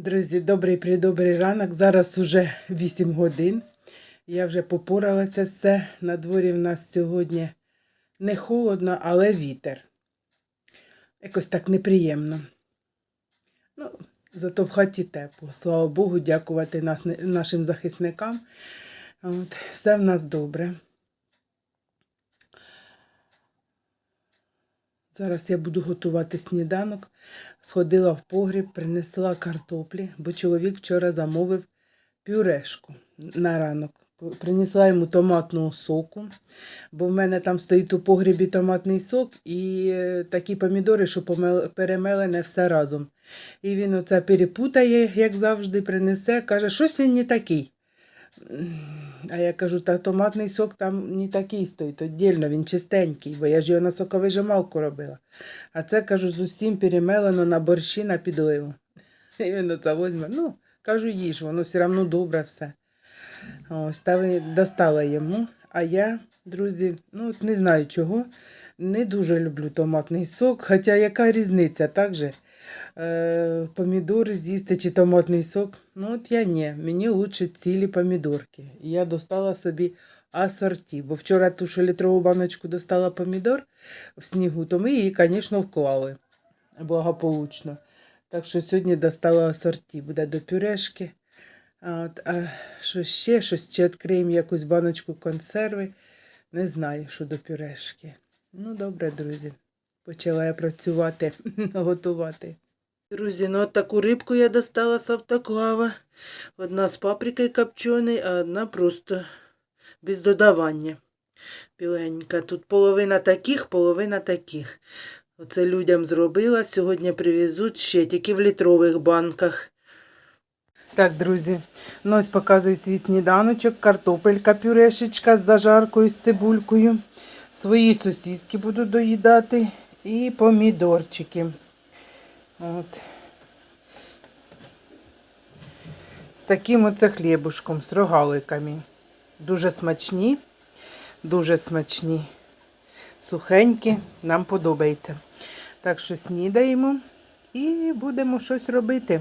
Друзі, добрий придобрий ранок. Зараз уже 8 годин. Я вже попоралася все. На дворі в нас сьогодні не холодно, але вітер. Якось так неприємно. Ну, зато в хаті тепло. Слава Богу, дякувати нашим захисникам. От, все в нас добре. Зараз я буду готувати сніданок. Сходила в погріб, принесла картоплі, бо чоловік вчора замовив пюрешку на ранок. Принесла йому томатного соку, бо в мене там стоїть у погрібі томатний сок і е, такі помідори, що перемелене все разом. І він оце перепутає, як завжди, принесе, каже, щось він не такий. А я кажу, та томатний сок там не такий стоїть, віддільно, він чистенький, бо я ж його на соковижималку робила. А це, кажу, з усім перемелено на борщі на підливу. І він оце возьме. Ну, кажу, їж, воно все одно добре все. Ось, достала йому. А я, друзі, ну от не знаю чого, не дуже люблю томатний сок. Хоча яка різниця, так же? Е, помідори з'їсти чи томатний сок. Ну от я ні, мені лучше цілі помідорки. Я достала собі асорті, бо вчора ту що літрову баночку достала помідор в снігу, то ми її, звісно, вклали благополучно. Так що сьогодні достала асорті, буде до пюрешки. А, от, а що ще щось, чи відкриємо якусь баночку консерви. Не знаю, що до пюрешки. Ну, добре, друзі. Почала я працювати, готувати. Друзі, ну от таку рибку я достала з автоклава. Одна з паприкою копченою, а одна просто без додавання. Біленька. Тут половина таких, половина таких. Оце людям зробила. Сьогодні привезуть ще тільки в літрових банках. Так, друзі, ну ось показую свій сніданочок, картопелька, пюрешечка з зажаркою, з цибулькою. Свої сосиски буду доїдати і помідорчики. От. З таким оце хлібушком, з рогаликами. Дуже смачні, дуже смачні. Сухенькі, нам подобається. Так що снідаємо і будемо щось робити.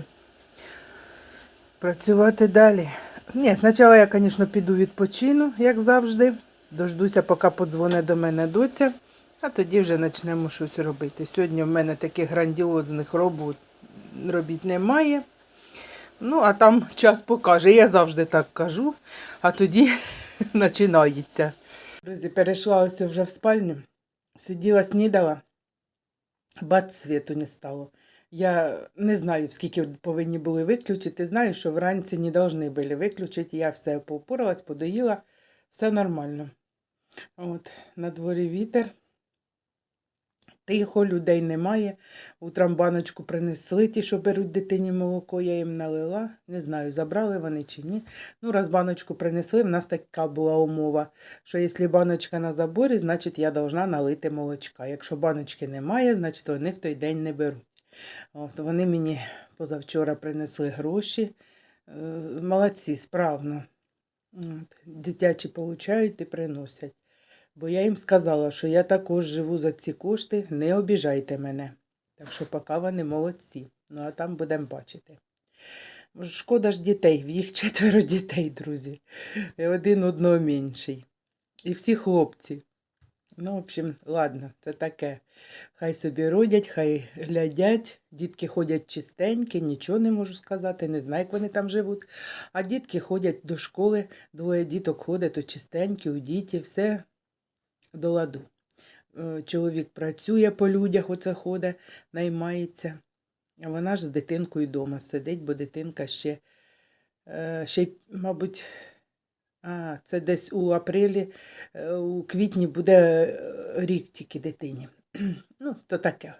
Працювати далі. Ні, спочатку я, звісно, піду відпочину, як завжди. Дождуся, поки подзвоне до мене доця, а тоді вже почнемо щось робити. Сьогодні в мене таких грандіозних робот, робіт немає. Ну, а там час покаже. Я завжди так кажу, а тоді починається. Друзі, перейшла ось вже в спальню, сиділа, снідала, бац, світу не стало. Я не знаю, скільки повинні були виключити. Знаю, що вранці не повинні були виключити. Я все попоралась, подоїла, все нормально. От, на дворі вітер. Тихо, людей немає. Утром баночку принесли ті, що беруть дитині молоко, я їм налила. Не знаю, забрали вони чи ні. Ну, раз баночку принесли, в нас така була умова, що якщо баночка на заборі, значить я должна налити молочка. Якщо баночки немає, значить вони в той день не беруть. От, вони мені позавчора принесли гроші. Е, Молодці, справно. От, дитячі получають і приносять. Бо я їм сказала, що я також живу за ці кошти, не обіжайте мене. Так що поки вони молодці. Ну а там будемо бачити. Шкода ж дітей, в їх четверо дітей, друзі. І один одного менший. І всі хлопці. Ну, в общем, ладно, це таке. Хай собі родять, хай глядять. Дітки ходять чистенькі, нічого не можу сказати, не знаю, як вони там живуть. А дітки ходять до школи, двоє діток ходять, то чистенькі, у діті, все до ладу. Е, Чоловік працює по людях, оце ходить, наймається. А вона ж з дитинкою вдома сидить, бо дитинка ще, е, ще мабуть, а, це десь у апрелі, е, у квітні буде рік тільки дитині. Ну, то таке.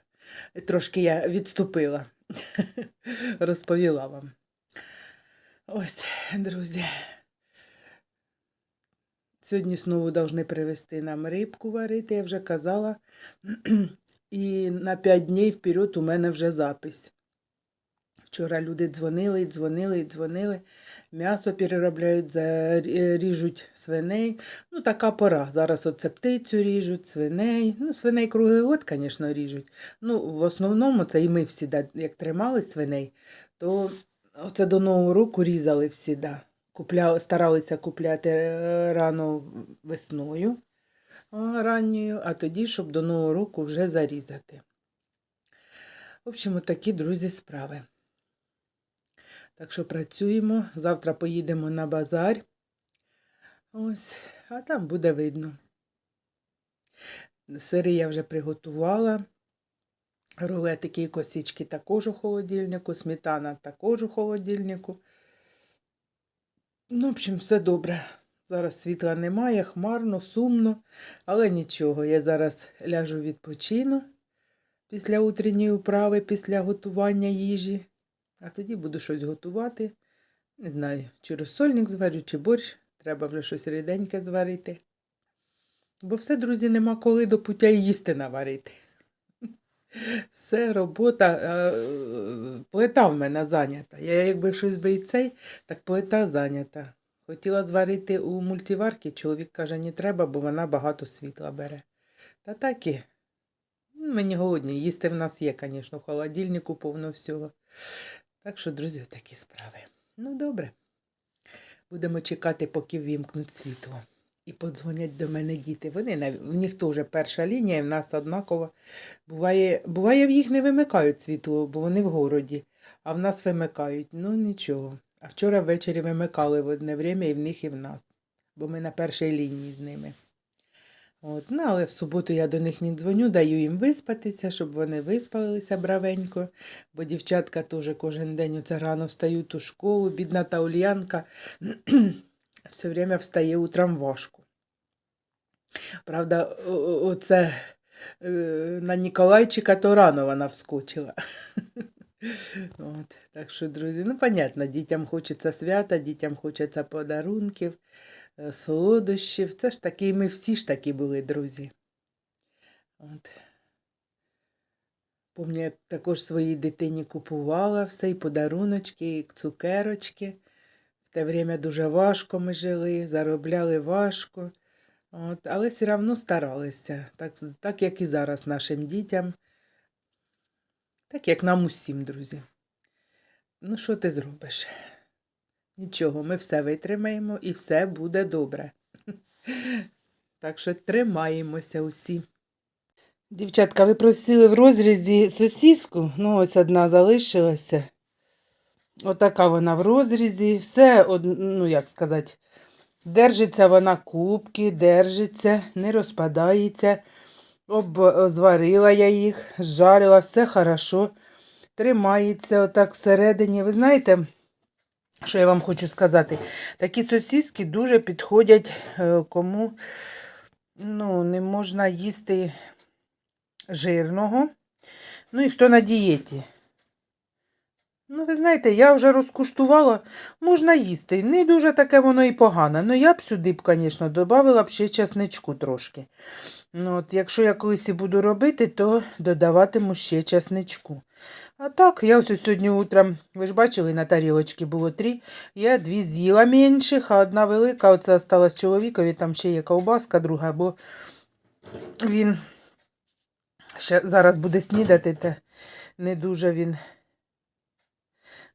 Трошки я відступила, розповіла вам. Ось, друзі. Сьогодні знову повинні привезти нам рибку варити, я вже казала. І на 5 днів вперед у мене вже запись. Вчора люди дзвонили, дзвонили, і дзвонили. М'ясо переробляють, ріжуть свиней. Ну, така пора. Зараз оце птицю ріжуть, свиней. Ну, свиней круглий год, звісно, ріжуть. Ну, в основному це і ми всі, як тримали свиней, то Оце до Нового року різали всі, да. Купляли, старалися купляти е, рано весною ранньою, а тоді, щоб до Нового року вже зарізати. В общем, такі, друзі, справи. Так що працюємо. Завтра поїдемо на базар. Ось, а там буде видно. Сири я вже приготувала. Рулетики і косички також у холодильнику, сметана також у холодильнику. Ну, в общем, все добре. Зараз світла немає, хмарно, сумно, але нічого. Я зараз ляжу відпочину після утренньої управи, після готування їжі. А тоді буду щось готувати. Не знаю, чи розсольник зварю, чи борщ. Треба вже щось ріденьке зварити. Бо все, друзі, нема коли до пуття їсти наварити. Все, робота, е, плита в мене зайнята. Я якби щось би і цей, так плита зайнята. Хотіла зварити у мультиварці, чоловік каже, не треба, бо вона багато світла бере. Та так і. Мені голодні. Їсти в нас є, звісно, в холодильнику повно всього. Так що, друзі, такі справи. Ну, добре. Будемо чекати, поки ввімкнуть світло. І подзвонять до мене діти. Вони в них теж перша лінія, і в нас однаково. Буває, буває, в їх не вимикають світло, бо вони в городі, а в нас вимикають. Ну нічого. А вчора ввечері вимикали в одне время і в них, і в нас, бо ми на першій лінії з ними. От, ну, але в суботу я до них не дзвоню, даю їм виспатися, щоб вони виспалися бравенько, бо дівчатка теж кожен день оце рано встають у школу, бідна та Ульянка все время встає утром важко. Правда, оце е, на Ніколайчика то рано вона вскочила. От, так що, друзі, ну, понятно, дітям хочеться свята, дітям хочеться подарунків, е, солодощів. Це ж таки, ми всі ж такі були, друзі. От. Помню, як також своїй дитині купувала все, і подаруночки, і цукерочки. В те время дуже важко ми жили, заробляли важко. От, але все одно старалися, так, так як і зараз нашим дітям, так як нам усім, друзі. Ну, що ти зробиш? Нічого, ми все витримаємо і все буде добре. Так що тримаємося усі. Дівчатка, ви просили в розрізі сосіску, ну ось одна залишилася. Отака вона в розрізі. Все, ну як сказати, держиться вона кубки, держиться, не розпадається. Об, зварила я їх, зжарила, все хорошо. Тримається отак всередині. Ви знаєте, що я вам хочу сказати? Такі сосиски дуже підходять е, кому ну, не можна їсти жирного. Ну і хто на дієті. Ну, ви знаєте, я вже розкуштувала, можна їсти. Не дуже таке воно і погане. Ну, я б сюди б, звісно, додавала б ще часничку трошки. Ну, от, якщо я колись і буду робити, то додаватиму ще часничку. А так, я ось сьогодні утром, ви ж бачили, на тарілочці було три. Я дві з'їла менших, а одна велика, оце осталась чоловікові, там ще є ковбаска друга, бо він ще зараз буде снідати, та не дуже він.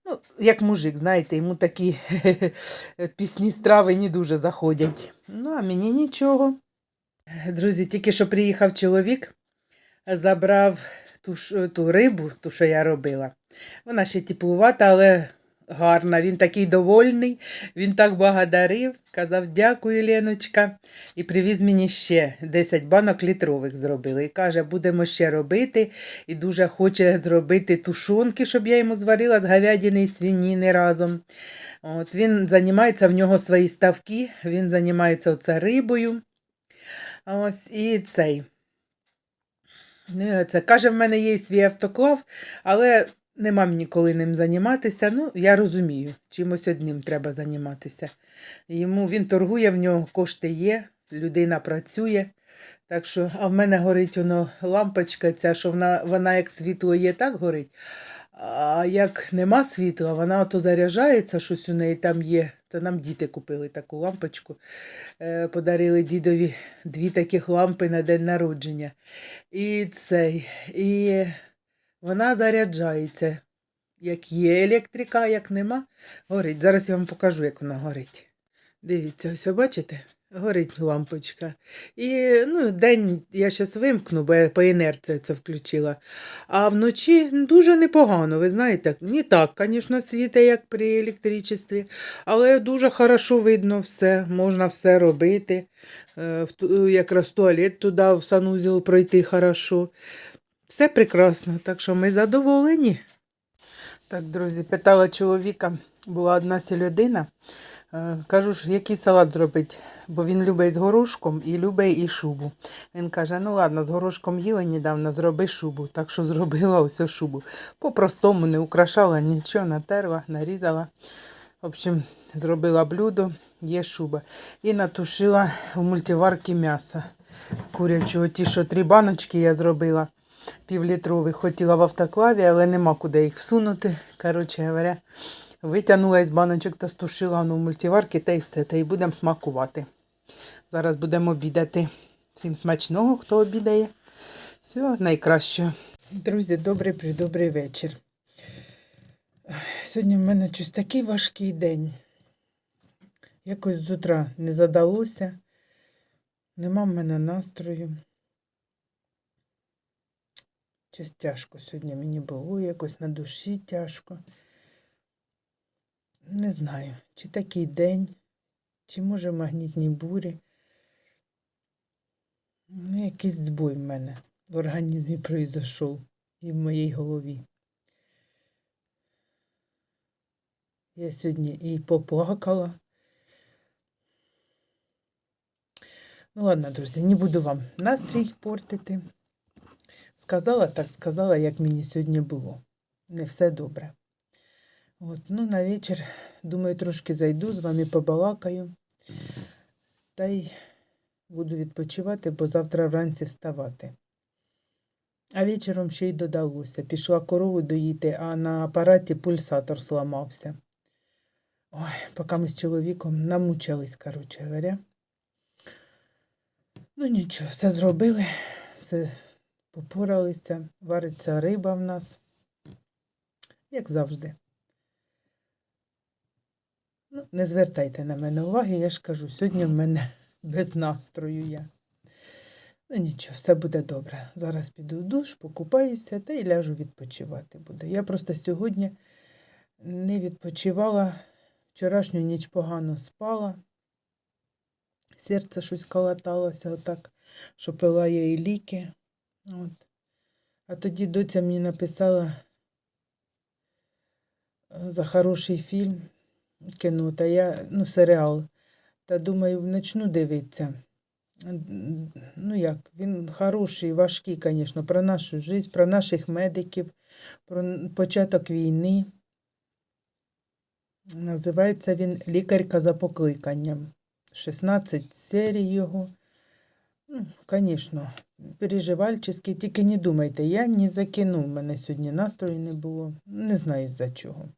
Ну, як мужик, знаєте, йому такі пісні страви не дуже заходять. Ну, а мені нічого. Друзі, тільки що приїхав чоловік, забрав ту, ту рибу, ту, що я робила. Вона ще теплувата, але гарна. Він такий довольний, він так благодарив, казав дякую, Леночка. І привіз мені ще 10 банок літрових зробили. І каже, будемо ще робити. І дуже хоче зробити тушонки, щоб я йому зварила з говядини і свиніни разом. От, він займається в нього свої ставки, він займається оце рибою. Ось і цей. Ну, Це каже, в мене є свій автоклав, але нема мені коли ним займатися. Ну, я розумію, чимось одним треба займатися. Йому він торгує, в нього кошти є, людина працює. Так що, а в мене горить воно лампочка, ця, що вона, вона як світло є, так горить. А як нема світла, вона ото заряджається, щось у неї там є. Це нам діти купили таку лампочку. Е, подарили дідові дві таких лампи на день народження. І цей, і вона заряджається. Як є електрика, як нема, горить. Зараз я вам покажу, як вона горить. Дивіться, ось бачите? Горить лампочка. І ну, день я зараз вимкну, бо я по інерції це включила. А вночі дуже непогано, ви знаєте. Не так, звісно, світить, як при електричестві, але дуже хорошо видно все, можна все робити. Е, Якраз туалет туди, в санузел пройти хорошо. Все прекрасно, так що ми задоволені. Так, друзі, питала чоловіка, була одна сільодина. Е, Кажу ж, який салат зробити, бо він любить з горошком і любить і шубу. Він каже: ну ладно, з горошком їла недавно, зроби шубу. Так що зробила ось шубу. По-простому не украшала нічого, натерла, нарізала. В общем, зробила блюдо, є шуба. І натушила в мультиварці м'ясо курячого. Ті, що три баночки я зробила півлітрових. Хотіла в автоклаві, але нема куди їх всунути. Коротше говоря, витягнула із баночок та стушила ну, в мультиварці та й все. Та й будемо смакувати. Зараз будемо обідати. Всім смачного, хто обідає. Всього найкращого. Друзі, добрий придобрий вечір. Сьогодні в мене щось такий важкий день. Якось з утра не задалося. Нема в мене настрою. Щось тяжко сьогодні мені було, якось на душі тяжко. Не знаю, чи такий день, чи може магнітні бурі. Ну, якийсь збой в мене в організмі пройшов і в моїй голові. Я сьогодні і поплакала. Ну ладно, друзі, не буду вам настрій портити. Сказала так, сказала, як мені сьогодні було. Не все добре. От, ну, на вечір, думаю, трошки зайду, з вами побалакаю. Та й буду відпочивати, бо завтра вранці вставати. А вечором ще й додалося. Пішла корову доїти, а на апараті пульсатор зламався. Ой, поки ми з чоловіком намучились, коротше говоря. Ну нічого, все зробили, все попоралися, вариться риба в нас, як завжди. Ну, не звертайте на мене уваги, я ж кажу, сьогодні в мене без настрою я. Ну нічого, все буде добре. Зараз піду в душ, покупаюся та й ляжу відпочивати буду. Я просто сьогодні не відпочивала, вчорашню ніч погано спала. Серце щось калаталося отак, що пила я і ліки. От. А тоді доця мені написала е, за хороший фільм кіно, та я, ну, серіал. Та думаю, почну дивитися. Ну як, він хороший, важкий, звісно, про нашу життя, про наших медиків, про початок війни. Називається він Лікарка за покликанням. 16 серій його. Ну, звісно, переживальческий, тільки не думайте, я не закинув, мене сьогодні настрою не було. Не знаю за чого.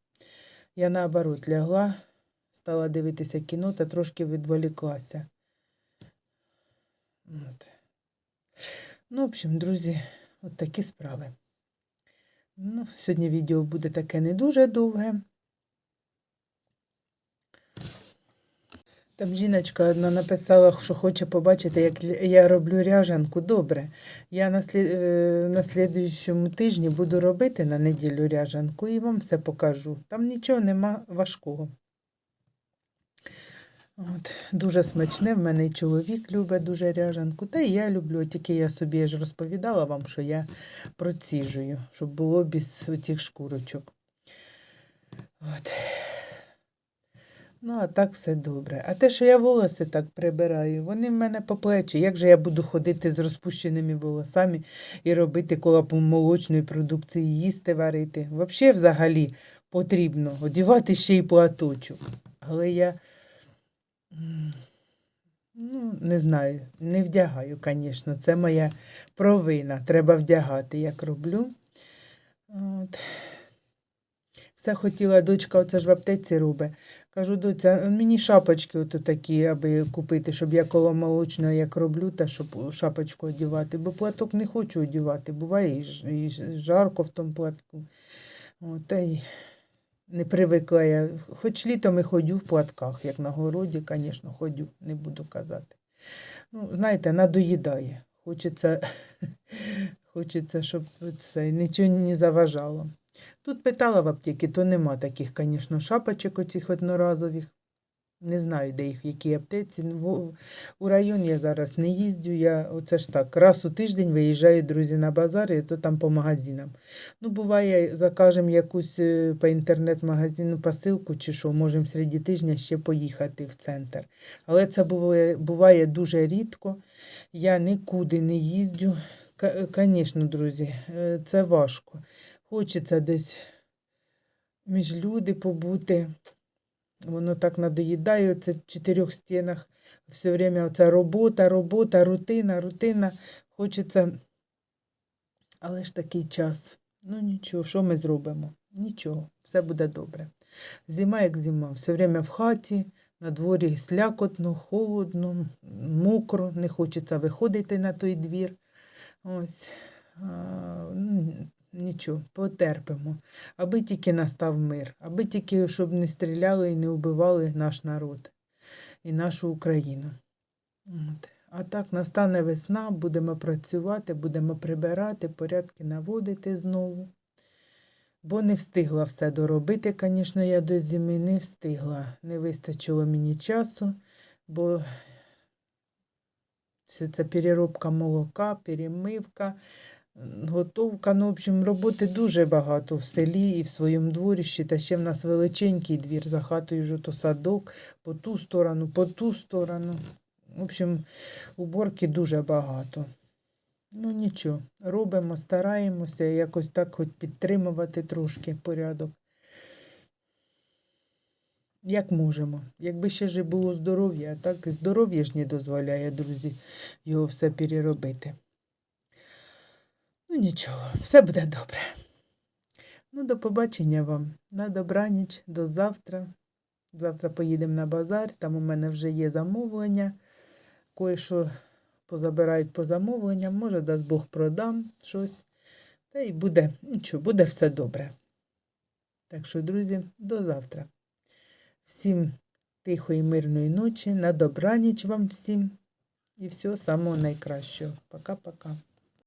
Я наоборот лягла, стала дивитися кіно та трошки відволіклася. От. Ну, в общем, друзі, от такі справи. Ну, сьогодні відео буде таке не дуже довге. Там жіночка одна написала, що хоче побачити, як я роблю ряжанку. Добре. Я на, слід... е, слідуючому тижні буду робити на неділю ряжанку і вам все покажу. Там нічого нема важкого. От, дуже смачне, в мене і чоловік любить дуже ряжанку, та і я люблю, тільки я собі ж розповідала вам, що я проціжую, щоб було без оцих шкурочок. От. Ну, а так все добре. А те, що я волоси так прибираю, вони в мене по плечі. Як же я буду ходити з розпущеними волосами і робити коло молочної продукції, їсти варити? Взагалі, взагалі потрібно одягати ще й платочок. Але я ну, не знаю, не вдягаю, звісно. Це моя провина. Треба вдягати, як роблю. От. Все хотіла дочка, оце ж в аптеці робить. Кажу, доця, мені шапочки ото такі, аби купити, щоб я коло молочного як роблю, та щоб шапочку одягати, бо платок не хочу одягати. Буває і жарко в тому платку. О, та й не привикла я. Хоч літом і ходю в платках, як на городі, звісно, ходю, не буду казати. Ну, знаєте, надоїдає. Хочеться, хочеться, щоб це нічого не заважало. Тут питала в аптеці, то нема таких, звісно, шапочок оцих одноразових. Не знаю, де їх, в якій аптеці. Ну, У район я зараз не їздю. Я оце ж так, раз у тиждень виїжджаю, друзі, на базар, і то там по магазинам. Ну, буває, закажемо якусь е, по інтернет-магазину посилку чи що, можемо серед тижня ще поїхати в центр. Але це буває, буває дуже рідко. Я нікуди не їздю. Звісно, друзі, е, це важко. Хочеться десь між люди побути. Воно так надоїдає, це в чотирьох стінах. Все время оця робота, робота, рутина, рутина. Хочеться. Але ж такий час. Ну нічого, що ми зробимо? Нічого, все буде добре. Зима як зима, все время в хаті, на дворі слякотно, холодно, мокро, не хочеться виходити на той двір. Ось. Нічого, потерпимо. Аби тільки настав мир, аби тільки, щоб не стріляли і не вбивали наш народ і нашу Україну. От. А так настане весна, будемо працювати, будемо прибирати, порядки наводити знову. Бо не встигла все доробити, звісно, я до зими не встигла. Не вистачило мені часу, бо все це переробка молока, перемивка, готовка. Ну, в общем, роботи дуже багато в селі і в своєму дворищі. Та ще в нас величенький двір за хатою ж то садок, по ту сторону, по ту сторону. В общем, уборки дуже багато. Ну нічого, робимо, стараємося якось так хоч підтримувати трошки порядок. Як можемо. Якби ще ж було здоров'я, так здоров'я ж не дозволяє, друзі, його все переробити. Ну нічого, все буде добре. Ну, до побачення вам. На добраніч, до завтра. Завтра поїдемо на базар, там у мене вже є замовлення. Кое-що позабирають по замовленням, може, дасть Бог продам щось. Та й буде, нічого, буде все добре. Так що, друзі, до завтра. Всім тихої, мирної ночі, на добраніч вам всім і всього самого найкращого. Пока-пока.